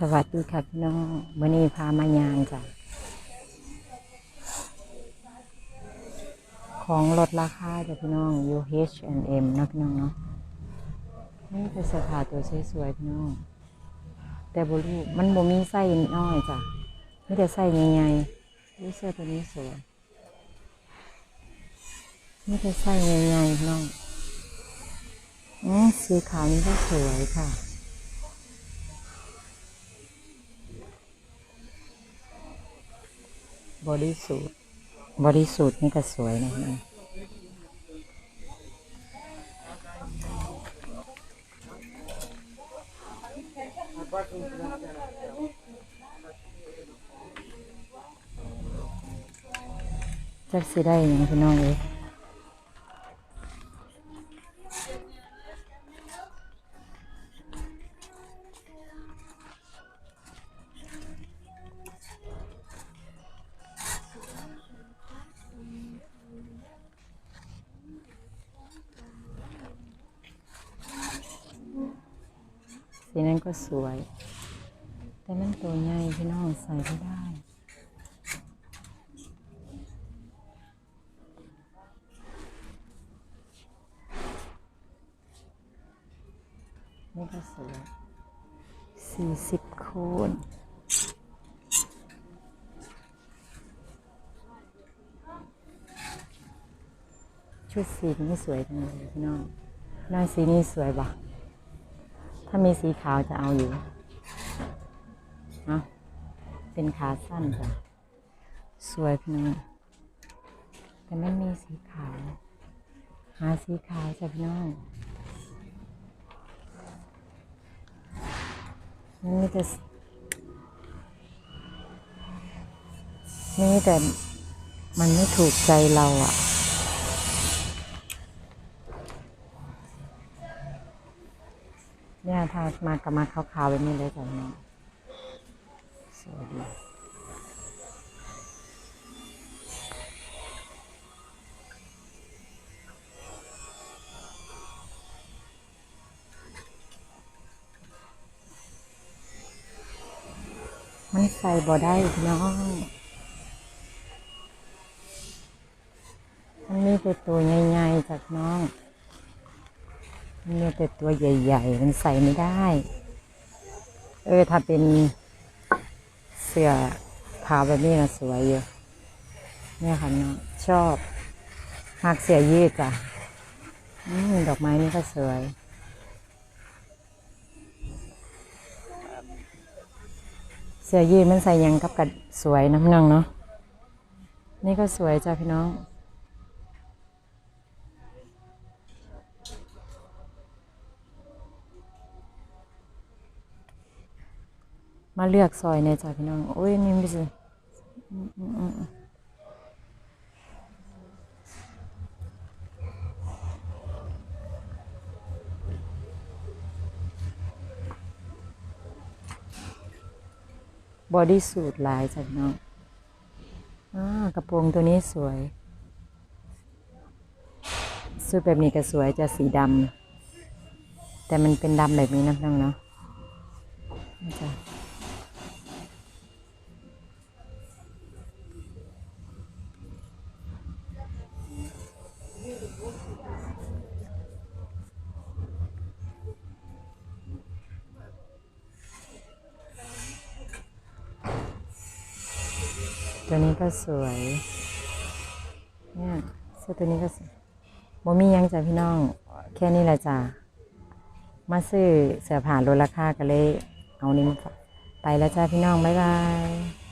สวัสดีค่ะพี่น้องวันนี้พามายางจ้ะ ของลดราคาจ้ะพี่น้อง UH&M นะพี่น้องเนาะ นี่เป็นเสื้อผ้าตัวสวยๆพี่น้อง แต่บรูมันบ่มีไส้น้อยจ้ะไมีแต่ไส้ใหญ่ๆนี่เสื้อตัวนี้สวยมีแต่ไส้ใหญ่ๆน้อง อืมสีขาวนี่ก็สวยค่ะ บริสุทธิ์บริสุทธิ์นี่ก็สวยนะเนี่ยจักสิได้หยังพี่น้องเอ๋ สีนั้นก็สวย แต่มันตัวใหญ่พี่น้องใส่ไม่ได้นี่ก็สวยสี่สิบโคนชุดสีนี้สวยจังเลยพี่น้องหน้าสีนี้สวยปะ ถ้ามีสีขาวจะเอาอยู่เนาะเป็นขาสั้นจ้ะ สวยพี่น้อง แต่ไม่มีสีขาว หาสีขาวจ้ะพี่น้องมันมีแต่นี่แต่มันไม่ถูกใจเราอะ เนี่ยถ้ามากับมาขาวๆแบบนี้เลยจ้ะพี่สวยดีมันใส่บ่ได้น้องมันมีแต่ตัวใหญ่ๆจากน้อง มีแต่ตัวใหญ่ ๆ มันใส่ไม่ได้ เออ ถ้าเป็นเสื้อขาวแบบนี้นะสวยอยู่เนี่ยค่ะน้องชอบหักเสียยืดจ้ะอืมดอกไม้นี่ก็สวย เสื้อยืดมันใส่ยังกับกัดสวยนะพี่น้องเนาะนี่ก็สวยจ้ะพี่น้อง มาเลือกซอยเนี่ยจ้ะพี่น้อง โอ้ยนี่ไม่ใช่อืมอืมอืมอืมบอดี้สูทลายจ้ะพี่น้องอกระโปรงตัวนี้สวยสูทแบบนี้ก็สวยจะสีดำแต่มันเป็นดำแบบนี้นะน้องเนาะจ้ะ ตัวนี้ก็สวย เนี่ยเสื้อตัวนี้ก็สวยบ่มีหยังจ้ะพี่น้อง แค่นี้แหละจ้ะมาซื้อเสื้อผ้าลดราคากันเลย เอานี้มาไปแล้วจ้าพี่น้อง บ๊ายบาย